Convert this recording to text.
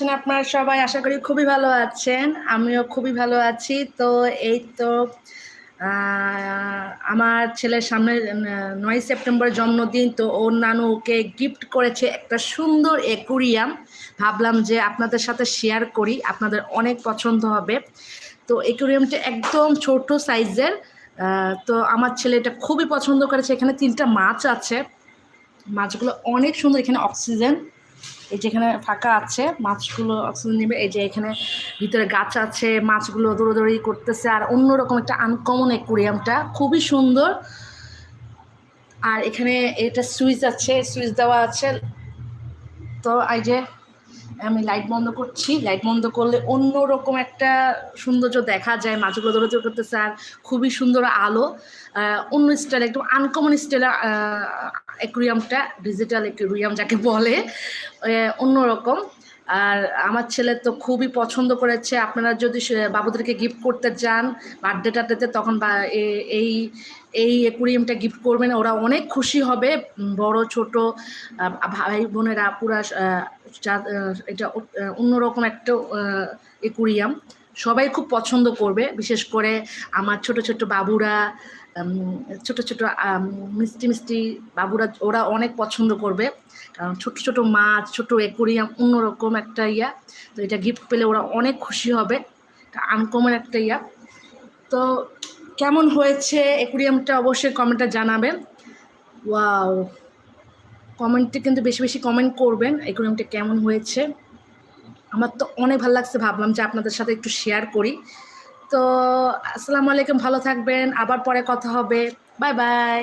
আছেন আপনারা সবাই? আশা করি খুবই ভালো আছেন। আমিও খুবই ভালো আছি। তো এই তো আমার ছেলের সামনে নয় সেপ্টেম্বর জন্মদিন, তো ওর নানু ওকে গিফট করেছে একটা সুন্দর একুরিয়াম ভাবলাম যে আপনাদের সাথে শেয়ার করি, আপনাদের অনেক পছন্দ হবে। তো একুরিয়ামটা একদম ছোট সাইজের তো আমার ছেলে এটা খুবই পছন্দ করেছে। এখানে তিনটা মাছ আছে। মাছগুলো অনেক সুন্দর, এখানে অক্সিজেন এই যেখানে ফাঁকা আছে, মাছগুলো অক্সিজেন নেবে। এই যে এখানে ভিতরে গাছ আছে, মাছগুলো দৌড়োদৌড়ি করতেছে। আর অন্যরকম একটা আনকমন অ্যাকুরিয়ামটা খুবই সুন্দর। আর এখানে এটা সুইচ আছে, সুইচ দেওয়া আছে। তো এই যে আমি লাইট বন্ধ করছি। লাইট বন্ধ করলে অন্যরকম একটা সৌন্দর্য দেখা যায়। মাছগুলো দৌড়াদৌড়ি করতেছে আর খুবই সুন্দর আলো। অন্য স্টাইল একদম আনকমন স্টাইল অ্যাকুরিয়ামটা ডিজিটাল অ্যাকুরিয়াম যাকে বলে অন্যরকম। আর আমার ছেলে তো খুবই পছন্দ করেছে। আপনারা যদি বাবুদেরকে গিফট করতে চান বার্থডে টার্থডেতে তখন বা এই এই অ্যাকুরিয়ামটা গিফট করবেন, ওরা অনেক খুশি হবে। বড়, ছোট ভাই বোনেরা পুরা এটা অন্যরকম একটা একুরিয়াম সবাই খুব পছন্দ করবে, বিশেষ করে আমার ছোট ছোট বাবুরা। ছোট ছোট মিষ্টি মিষ্টি বাবুরা, ওরা অনেক পছন্দ করবে। কারণ ছোট ছোট মাছ, ছোট একুরিয়াম অন্যরকম একটা ইয়া। তো এটা গিফট পেলে ওরা অনেক খুশি হবে। আনকমন একটা ইয়া। তো কেমন হয়েছে একুরিয়ামটা অবশ্যই কমেন্টটা জানাবেন। ওয়াও কমেন্টে কিন্তু বেশি বেশি কমেন্ট করবেন, একুরিয়ামটা কেমন হয়েছে। আমার তো অনেক ভালো লাগছে, ভাবলাম যে আপনাদের সাথে একটু শেয়ার করি। তো আসসালামু আলাইকুম ভালো থাকবেন। আবার পরে কথা হবে। Bye bye.